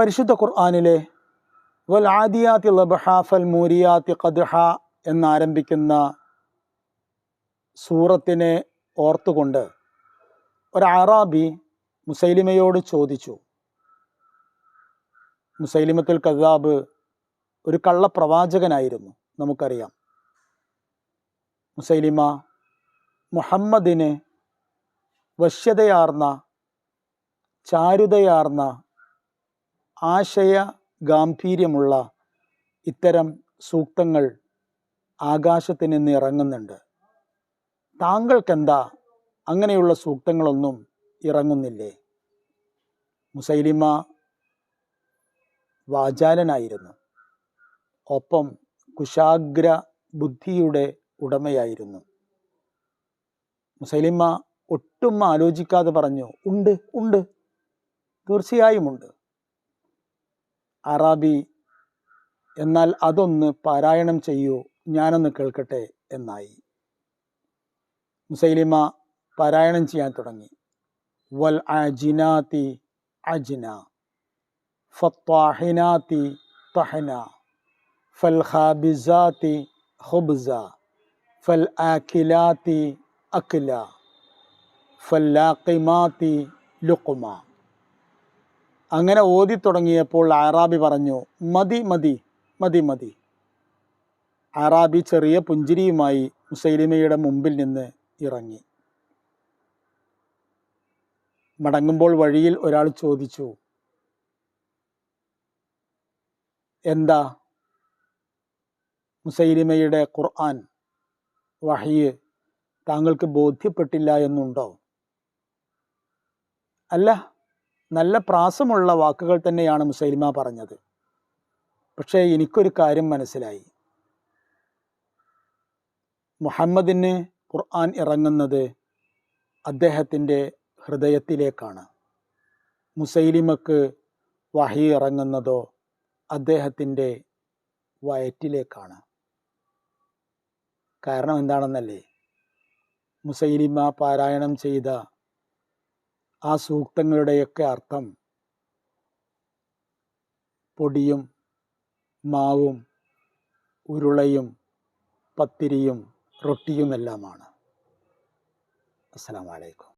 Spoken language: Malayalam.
പരിശുദ്ധ ഖുർആാനിലെ വൽ ആദിയാത്തി ലബഹ ഫൽ മൂരിയാത്തി കദ്ഹ എന്നാരംഭിക്കുന്ന സൂറത്തിനെ ഓർത്തുകൊണ്ട് ഒരു അറാബി മുസൈലിമയോട് ചോദിച്ചു മുസൈലിമത്തുൽ കദാബ് ഒരു കള്ളപ്രവാചകനായിരുന്നു നമുക്കറിയാം. മുസൈലിമ മുഹമ്മദിന് വശ്യതയാർന്ന ചാരുതയാർന്ന ആശയ ഗാംഭീര്യമുള്ള ഇത്തരം സൂക്തങ്ങൾ ആകാശത്തിൽ നിന്ന് ഇറങ്ങുന്നുണ്ട്. താങ്കൾക്കെന്താ അങ്ങനെയുള്ള സൂക്തങ്ങളൊന്നും ഇറങ്ങുന്നില്ലേ? മുസൈലിമ വാചാലനായിരുന്നു. ഒപ്പം കുശാഗ്ര ബുദ്ധിയുടെ ഉടമയായിരുന്നു. മുസൈലിമ ഒട്ടും ആലോചിക്കാതെ പറഞ്ഞു ഉണ്ട് ഉണ്ട്. തീർച്ചയായും ഉണ്ട്. അറാബി എന്നാൽ അതൊന്ന് പാരായണം ചെയ്യൂ ഞാനൊന്ന് കേൾക്കട്ടെ എന്നായി. മുസൈലിമ പാരായണം ചെയ്യാൻ തുടങ്ങി. വൽ അജിനാത്തി അജ്ന ഫത്വാഹിനാത്തി തഹന ഫൽ ഹാബിസാത്തി ഹുബ്സ ഫൽ ആക്കിലാത്തി അക്ല ഫല്ലാഖിമാത്തി ലുക്കുമ അങ്ങനെ ഓതി തുടങ്ങിയപ്പോൾ ആറാബി പറഞ്ഞു മതി മതി മതി മതി. ആറാബി ചെറിയ പുഞ്ചിരിയുമായി മുസൈലിമയുടെ മുമ്പിൽ നിന്ന് ഇറങ്ങി. മടങ്ങുമ്പോൾ വഴിയിൽ ഒരാൾ ചോദിച്ചു എന്താ? മുസൈലിമയുടെ ഖുർആൻ വഹിയ് താങ്കൾക്ക് ബോധ്യപ്പെട്ടില്ല എന്നുണ്ടോ? അല്ല നല്ല പ്രാസമുള്ള വാക്കുകൾ തന്നെയാണ് മുസൈലിമ പറഞ്ഞത്. പക്ഷേ എനിക്കൊരു കാര്യം മനസ്സിലായി. മുഹമ്മദിന് ഖുർആൻ ഇറങ്ങുന്നത് അദ്ദേഹത്തിന്റെ ഹൃദയത്തിലേക്കാണ്. മുസൈലിമക്ക് വഹി ഇറങ്ങുന്നതോ അദ്ദേഹത്തിന്റെ വയറ്റിലേക്കാണ്. കാരണം എന്താണെന്നല്ലേ? മുസൈലിമ പാരായണം ചെയ്ത ആ സൂക്തങ്ങളുടെയൊക്കെ അർത്ഥം പൊടിയും മാവും ഉരുളയും പത്തിരിയും റൊട്ടിയുമെല്ലാമാണ്. അസ്സലാമലൈക്കും